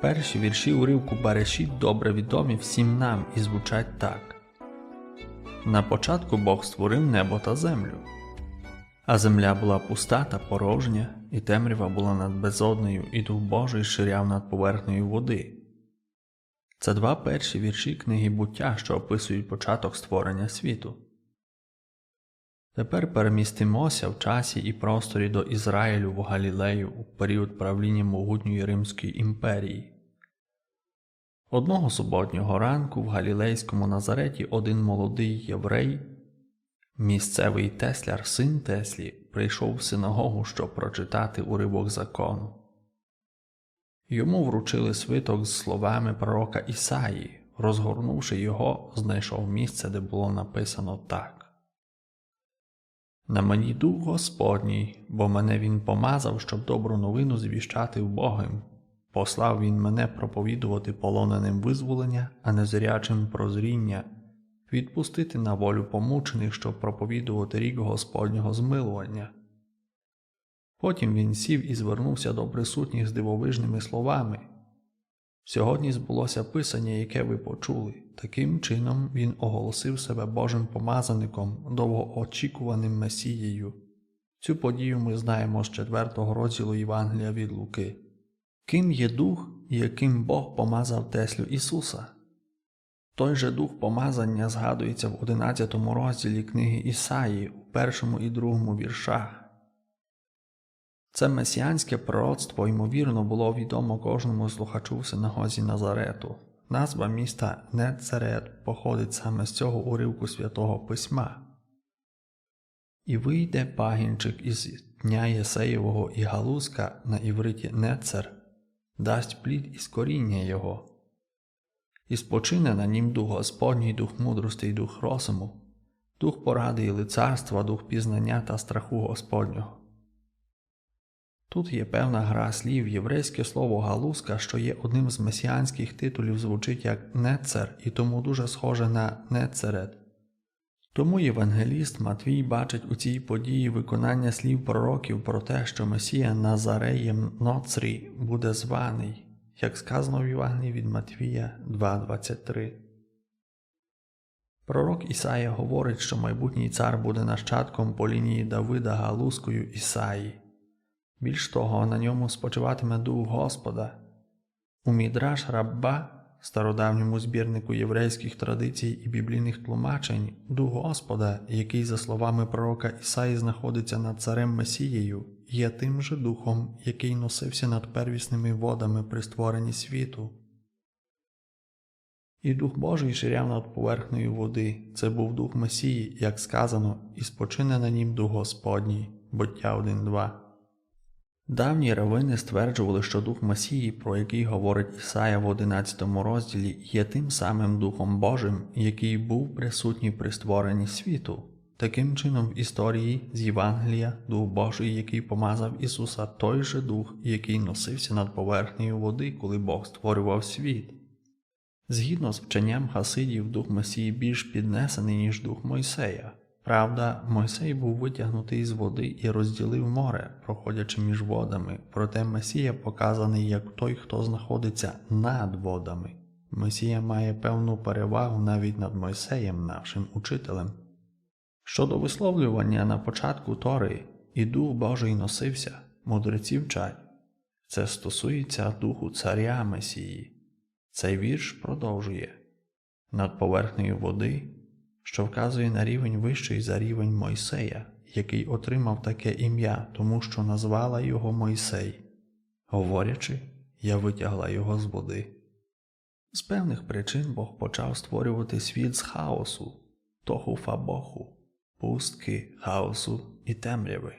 Перші вірші уривку Берешіт добре відомі всім нам і звучать так. На початку Бог створив небо та землю, а земля була пуста та порожня, і темрява була над безодною, і Дух Божий ширяв над поверхнею води. Це два перші вірші книги буття, що описують початок створення світу. Тепер перемістимося в часі і просторі до Ізраїлю в Галілею у період правління могутньої Римської імперії. Одного суботнього ранку в Галілейському Назареті один молодий єврей, місцевий тесляр, син Теслі, прийшов в синагогу, щоб прочитати уривок закону. Йому вручили свиток з словами пророка Ісаї. Розгорнувши його, знайшов місце, де було написано так. На мені дух Господній, бо мене він помазав, щоб добру новину звіщати вбогим. Послав він мене проповідувати полоненим визволення, а незрячим прозріння, відпустити на волю помучених, щоб проповідувати рік Господнього змилування. Потім він сів і звернувся до присутніх з дивовижними словами. Сьогодні збулося писання, яке ви почули. Таким чином він оголосив себе Божим помазаником, довгоочікуваним Месією. Цю подію ми знаємо з четвертого розділу Євангелія від Луки. Ким є дух, яким Бог помазав Теслю Ісуса? Той же дух помазання згадується в 11 розділі книги Ісаї у першому і другому віршах. Це месіанське пророцтво, ймовірно, було відомо кожному слухачу в синагозі Назарету. Назва міста Нецарет походить саме з цього уривку святого письма. І вийде пагінчик із дня Єсеєвого і Галузка на івриті Нецер, дасть плід із коріння його. І спочине на нім дух Господній, дух мудрости й дух розуму, дух поради і лицарства, дух пізнання та страху Господнього. Тут є певна гра слів, єврейське слово галузка, що є одним з месіанських титулів, звучить як нецер і тому дуже схоже на нецерет. Тому євангеліст Матвій бачить у цій події виконання слів пророків про те, що Месія Назареєм Ноцрі буде званий, як сказано в Євангелії від Матвія 2.23. Пророк Ісая говорить, що майбутній цар буде нащадком по лінії Давида Галузкою Ісаї. Більш того, на ньому спочиватиме дух Господа. У Мідраш Рабба, стародавньому збірнику єврейських традицій і біблійних тлумачень, дух Господа, який, за словами пророка Ісаї, знаходиться над царем Месією, є тим же духом, який носився над первісними водами при створенні світу. І Дух Божий ширяв над поверхнею води. Це був дух Месії, як сказано, і спочине на нім дух Господній. Буття 1.2. Давні равини стверджували, що дух Месії, про який говорить Ісая в 11 розділі, є тим самим Духом Божим, який був присутній при створенні світу. Таким чином, в історії з Євангелія, Дух Божий, який помазав Ісуса, той же Дух, який носився над поверхнею води, коли Бог створював світ. Згідно з вченням Хасидів, дух Месії більш піднесений, ніж дух Мойсея. Правда, Мойсей був витягнутий з води і розділив море, проходячи між водами, проте Месія показаний як той, хто знаходиться над водами. Месія має певну перевагу навіть над Мойсеєм, нашим учителем. Щодо висловлювання на початку Тори і Дух Божий носився, мудреці вчать. Це стосується духу царя Месії. Цей вірш продовжує над поверхнею води що вказує на рівень вищий за рівень Мойсея, який отримав таке ім'я, тому що назвала його Мойсей. Говорячи, я витягла його з води. З певних причин Бог почав створювати світ з хаосу, тоху фабоху, пустки, хаосу і темряви.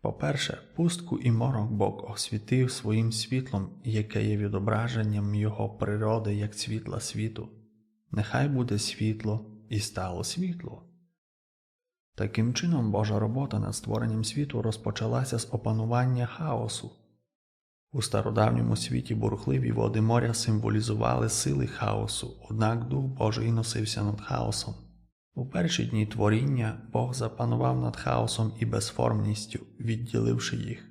По-перше, пустку і морок Бог освітив своїм світлом, яке є відображенням його природи як світла світу. Нехай буде світло, і стало світло. Таким чином, Божа робота над створенням світу розпочалася з опанування хаосу. У стародавньому світі бурхливі води моря символізували сили хаосу, однак Дух Божий носився над хаосом. У перші дні творіння Бог запанував над хаосом і безформністю, відділивши їх.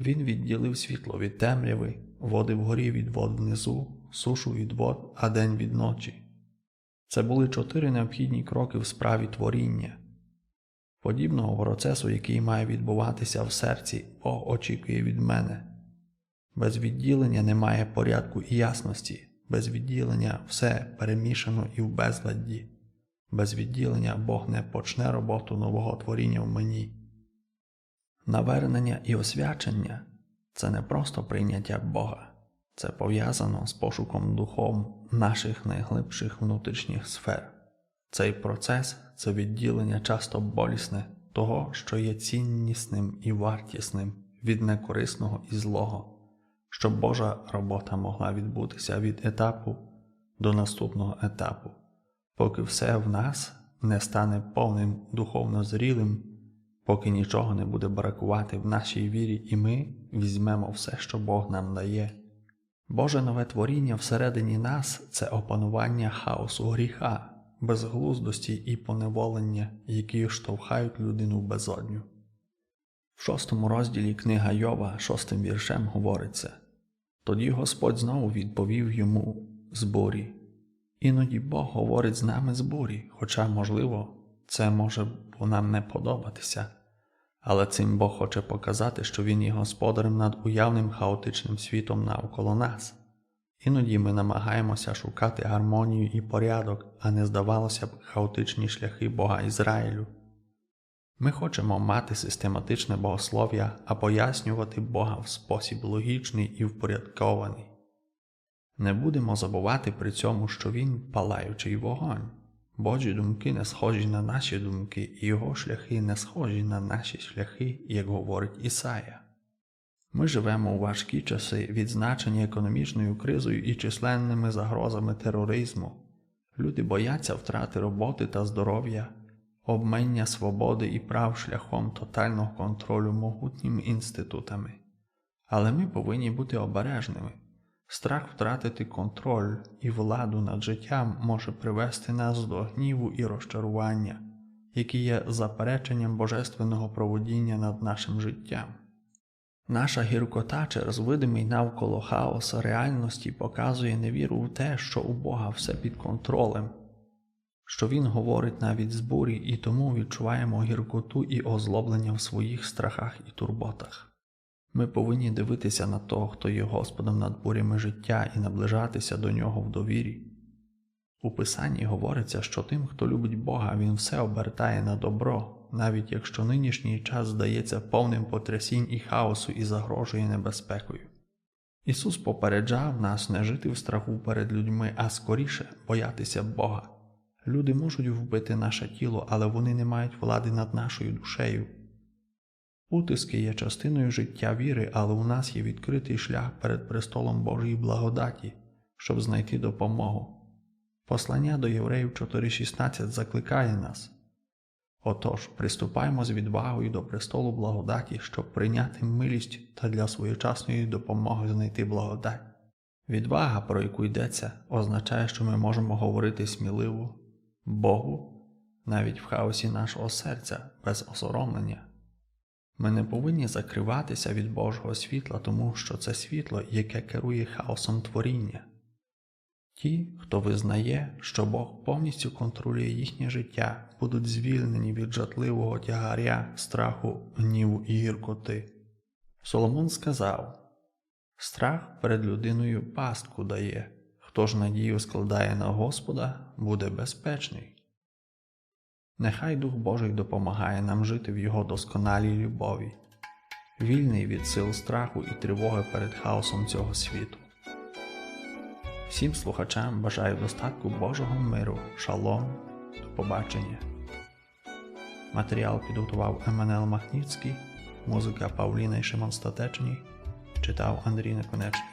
Він відділив світло від темряви, води вгорі від вод внизу, сушу від вод, а день від ночі. Це були чотири необхідні кроки в справі творіння. Подібного процесу, який має відбуватися в серці, Бог очікує від мене. Без відділення немає порядку і ясності, без відділення все перемішано і в безладді. Без відділення Бог не почне роботу нового творіння в мені. Навернення і освячення це не просто прийняття Бога, це пов'язано з пошуком духом наших найглибших внутрішніх сфер. Цей процес це відділення часто болісне того, що є ціннісним і вартісним від некорисного і злого, щоб Божа робота могла відбутися від етапу до наступного етапу, поки все в нас не стане повним духовно зрілим, поки нічого не буде бракувати в нашій вірі, і ми візьмемо все, що Бог нам дає. Боже нове творіння всередині нас це опанування хаосу гріха, безглуздості і поневолення, які штовхають людину в безодню. В шостому розділі книга Йова, шостим віршем говориться Тоді Господь знову відповів йому з бурі. Іноді Бог говорить з нами з бурі, хоча, можливо, це може нам не подобатися, але цим Бог хоче показати, що Він є господарем над уявним хаотичним світом навколо нас. Іноді ми намагаємося шукати гармонію і порядок, а не здавалося б хаотичні шляхи Бога Ізраїлю. Ми хочемо мати систематичне богослов'я, а пояснювати Бога в спосіб логічний і впорядкований. Не будемо забувати при цьому, що Він палаючий вогонь. Божі думки не схожі на наші думки, і Його шляхи не схожі на наші шляхи, як говорить Ісая. Ми живемо у важкі часи, відзначені економічною кризою і численними загрозами тероризму. Люди бояться втрати роботи та здоров'я, обмення свободи і прав шляхом тотального контролю могутніми інститутами. Але ми повинні бути обережними. Страх втратити контроль і владу над життям може привести нас до гніву і розчарування, які є запереченням божественного проводіння над нашим життям. Наша гіркота через видимий навколо хаоса реальності показує невіру в те, що у Бога все під контролем, що Він говорить навіть з бурі, і тому відчуваємо гіркоту і озлоблення в своїх страхах і турботах. Ми повинні дивитися на того, хто є Господом над бурями життя і наближатися до нього в довірі. У Писанні говориться, що тим, хто любить Бога, Він все обертає на добро, навіть якщо нинішній час здається повним потрясінь і хаосу і загрожує небезпекою. Ісус попереджав нас не жити в страху перед людьми, а скоріше боятися Бога. Люди можуть вбити наше тіло, але вони не мають влади над нашою душею. Утиски є частиною життя віри, але у нас є відкритий шлях перед престолом Божої благодаті, щоб знайти допомогу. Послання до Євреїв 4.16 закликає нас. Отож, приступаємо з відвагою до престолу благодаті, щоб прийняти милість та для своєчасної допомоги знайти благодать. Відвага, про яку йдеться, означає, що ми можемо говорити сміливо Богу навіть в хаосі нашого серця без осоромлення. Ми не повинні закриватися від Божого світла, тому що це світло, яке керує хаосом творіння. Ті, хто визнає, що Бог повністю контролює їхнє життя, будуть звільнені від жатливого тягаря, страху, гніву і гіркоти. Соломон сказав Страх перед людиною пастку дає, хто ж надію складає на Господа, буде безпечний. Нехай Дух Божий допомагає нам жити в Його досконалій любові, вільний від сил страху і тривоги перед хаосом цього світу. Всім слухачам бажаю достатку Божого миру, шалом, до побачення. Матеріал підготував Еммануел Махніцький, музика Павліна і Шимон Статечний, читав Андрій Неконечний.